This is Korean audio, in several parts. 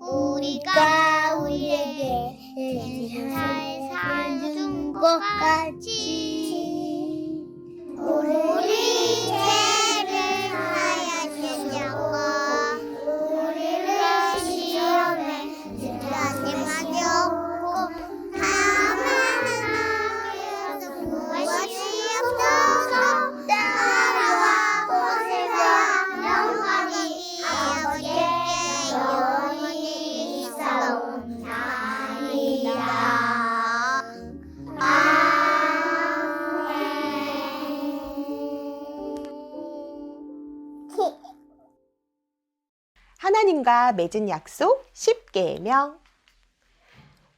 우리가 우리에게 대신할 살준 것 같이 하나님과 맺은 약속 10계명.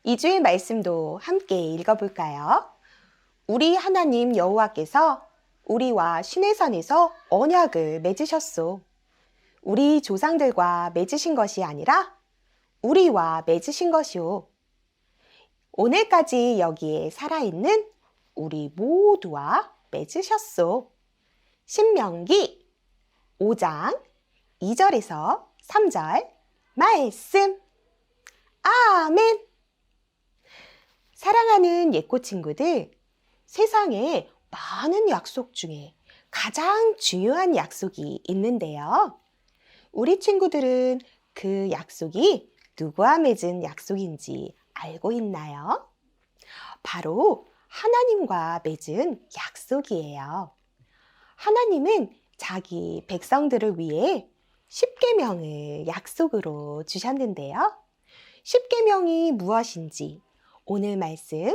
이주의 말씀도 함께 읽어볼까요? 우리 하나님 여호와께서 우리와 시내산에서 언약을 맺으셨소. 우리 조상들과 맺으신 것이 아니라 우리와 맺으신 것이오. 오늘까지 여기에 살아있는 우리 모두와 맺으셨소. 신명기 5장 2절에서 3절 말씀. 아멘. 사랑하는 예꼬 친구들, 세상에 많은 약속 중에 가장 중요한 약속이 있는데요. 우리 친구들은 그 약속이 누구와 맺은 약속인지 알고 있나요? 바로 하나님과 맺은 약속이에요. 하나님은 자기 백성들을 위해 십계명을 약속으로 주셨는데요. 십계명이 무엇인지 오늘 말씀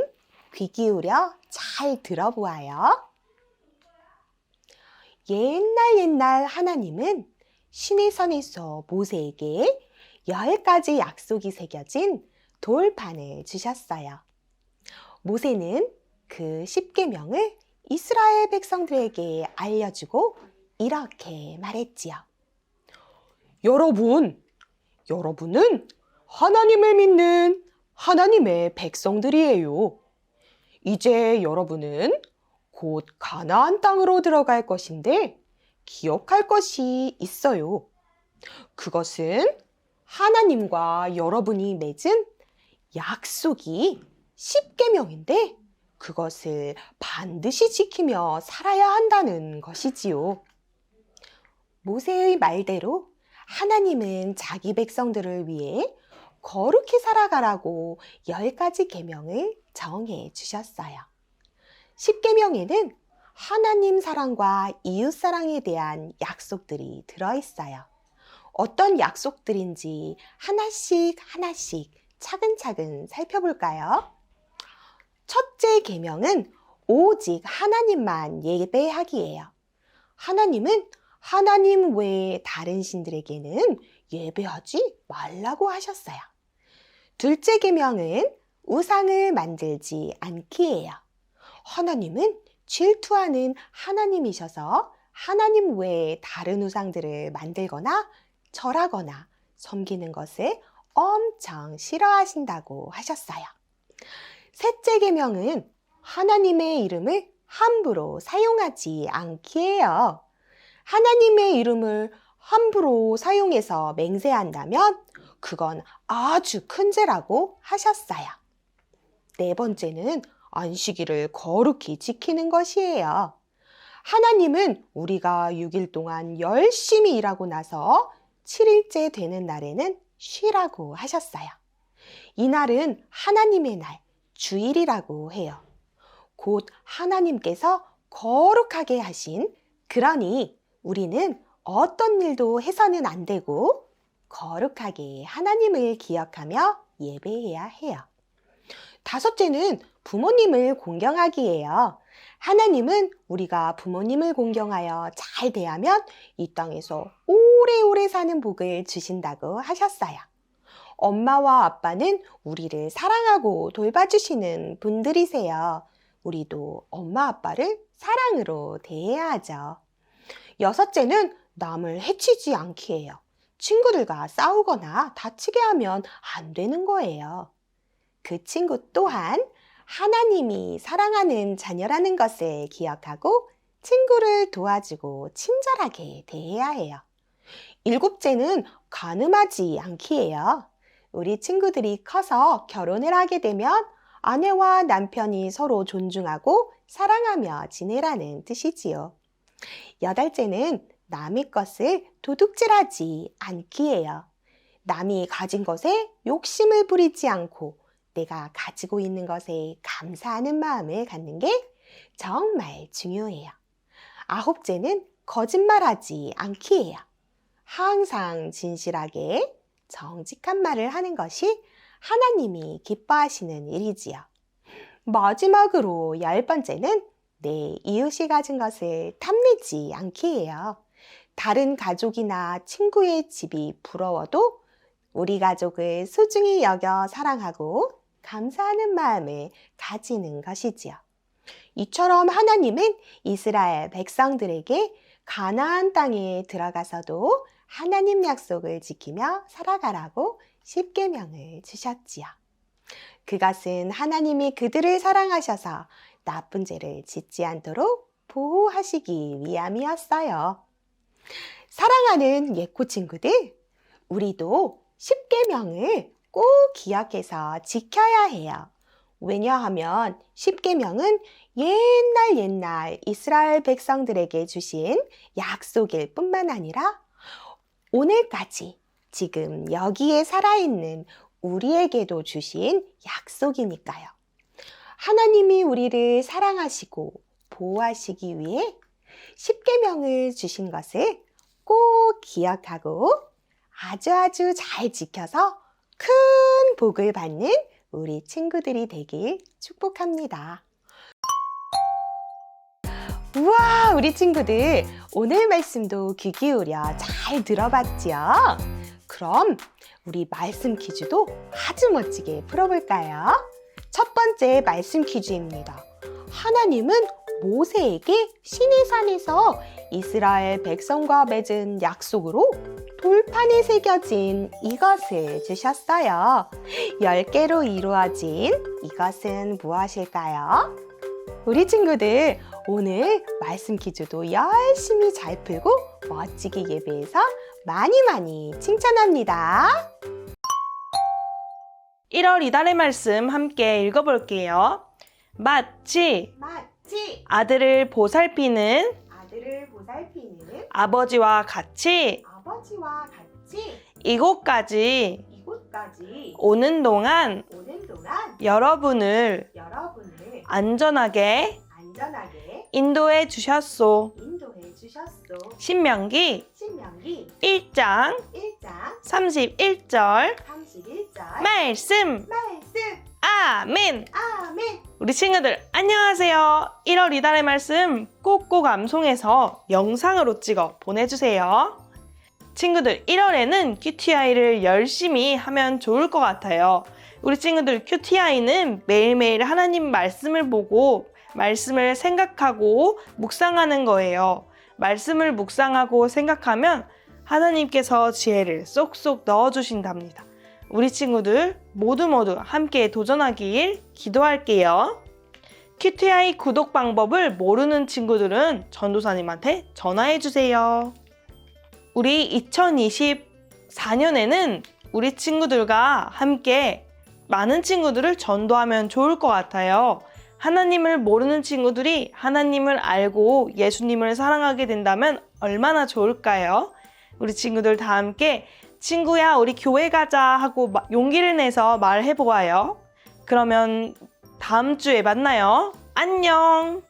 귀 기울여 잘 들어보아요. 옛날 옛날 하나님은 시내산에서 모세에게 열 가지 약속이 새겨진 돌판을 주셨어요. 모세는 그 십계명을 이스라엘 백성들에게 알려주고 이렇게 말했지요. 여러분, 여러분은 하나님을 믿는 하나님의 백성들이에요. 이제 여러분은 곧 가나안 땅으로 들어갈 것인데 기억할 것이 있어요. 그것은 하나님과 여러분이 맺은 약속이 십계명인데 그것을 반드시 지키며 살아야 한다는 것이지요. 모세의 말대로 하나님은 자기 백성들을 위해 거룩히 살아가라고 열 가지 계명을 정해 주셨어요. 십계명에는 하나님 사랑과 이웃 사랑에 대한 약속들이 들어 있어요. 어떤 약속들인지 하나씩 하나씩 차근차근 살펴볼까요? 첫째 계명은 오직 하나님만 예배하기예요. 하나님은 하나님 외에 다른 신들에게는 예배하지 말라고 하셨어요. 둘째 계명은 우상을 만들지 않기예요. 하나님은 질투하는 하나님이셔서 하나님 외에 다른 우상들을 만들거나 절하거나 섬기는 것을 엄청 싫어하신다고 하셨어요. 셋째 계명은 하나님의 이름을 함부로 사용하지 않기예요. 하나님의 이름을 함부로 사용해서 맹세한다면 그건 아주 큰 죄라고 하셨어요. 네 번째는 안식일을 거룩히 지키는 것이에요. 하나님은 우리가 6일 동안 열심히 일하고 나서 7일째 되는 날에는 쉬라고 하셨어요. 이 날은 하나님의 날, 주일이라고 해요. 곧 하나님께서 거룩하게 하신, 그러니 우리는 어떤 일도 해서는 안 되고 거룩하게 하나님을 기억하며 예배해야 해요. 다섯째는 부모님을 공경하기예요. 하나님은 우리가 부모님을 공경하여 잘 대하면 이 땅에서 오래오래 사는 복을 주신다고 하셨어요. 엄마와 아빠는 우리를 사랑하고 돌봐주시는 분들이세요. 우리도 엄마 아빠를 사랑으로 대해야 하죠. 여섯째는 남을 해치지 않기예요. 친구들과 싸우거나 다치게 하면 안 되는 거예요. 그 친구 또한 하나님이 사랑하는 자녀라는 것을 기억하고 친구를 도와주고 친절하게 대해야 해요. 일곱째는 가늠하지 않기예요. 우리 친구들이 커서 결혼을 하게 되면 아내와 남편이 서로 존중하고 사랑하며 지내라는 뜻이지요. 여덟째는 남의 것을 도둑질하지 않기예요. 남이 가진 것에 욕심을 부리지 않고 내가 가지고 있는 것에 감사하는 마음을 갖는 게 정말 중요해요. 아홉째는 거짓말하지 않기예요. 항상 진실하게 정직한 말을 하는 것이 하나님이 기뻐하시는 일이지요. 마지막으로 열 번째는 내 이웃이 가진 것을 탐내지 않기예요. 다른 가족이나 친구의 집이 부러워도 우리 가족을 소중히 여겨 사랑하고 감사하는 마음을 가지는 것이지요. 이처럼 하나님은 이스라엘 백성들에게 가나안 땅에 들어가서도 하나님 약속을 지키며 살아가라고 십계명을 주셨지요. 그것은 하나님이 그들을 사랑하셔서 나쁜 죄를 짓지 않도록 보호하시기 위함이었어요. 사랑하는 예코 친구들, 우리도 십계명을 꼭 기억해서 지켜야 해요. 왜냐하면 십계명은 옛날 옛날 이스라엘 백성들에게 주신 약속일 뿐만 아니라 오늘까지 지금 여기에 살아있는 우리에게도 주신 약속이니까요. 하나님이 우리를 사랑하시고 보호하시기 위해 십계명을 주신 것을 꼭 기억하고 아주 아주 잘 지켜서 큰 복을 받는 우리 친구들이 되길 축복합니다. 우와, 우리 친구들 오늘 말씀도 귀 기울여 잘 들어봤지요? 그럼 우리 말씀 퀴즈도 아주 멋지게 풀어볼까요? 첫 번째 말씀 퀴즈입니다. 하나님은 모세에게 시내산에서 이스라엘 백성과 맺은 약속으로 돌판에 새겨진 이것을 주셨어요. 열 개로 이루어진 이것은 무엇일까요? 우리 친구들 오늘 말씀 퀴즈도 열심히 잘 풀고 멋지게 예배해서 많이 많이 칭찬합니다. 1월 이달의 말씀 함께 읽어볼게요. 마치 마치 아들을 보살피는 아들을 보살피는 아버지와 같이 아버지와 같이 이곳까지 이곳까지 오는 동안 오는 동안 여러분을 여러분을 안전하게 안전하게 인도해 주셨소. 인도해 주셨소. 신명기 신명기 1장 1장 31절 31절 말씀 말씀 아멘. 아멘 우리 친구들 안녕하세요. 1월 이달의 말씀 꼭꼭 암송해서 영상으로 찍어 보내주세요. 친구들 1월에는 QTI를 열심히 하면 좋을 것 같아요. 우리 친구들 QTI는 매일매일 하나님 말씀을 보고 말씀을 생각하고 묵상하는 거예요. 말씀을 묵상하고 생각하면 하나님께서 지혜를 쏙쏙 넣어주신답니다. 우리 친구들 모두 모두 함께 도전하길 기도할게요. QTI 구독 방법을 모르는 친구들은 전도사님한테 전화해 주세요. 우리 2024년에는 우리 친구들과 함께 많은 친구들을 전도하면 좋을 것 같아요. 하나님을 모르는 친구들이 하나님을 알고 예수님을 사랑하게 된다면 얼마나 좋을까요? 우리 친구들 다 함께 친구야, 우리 교회 가자 하고 마- 용기를 내서 말해 보아요. 그러면 다음 주에 만나요. 안녕!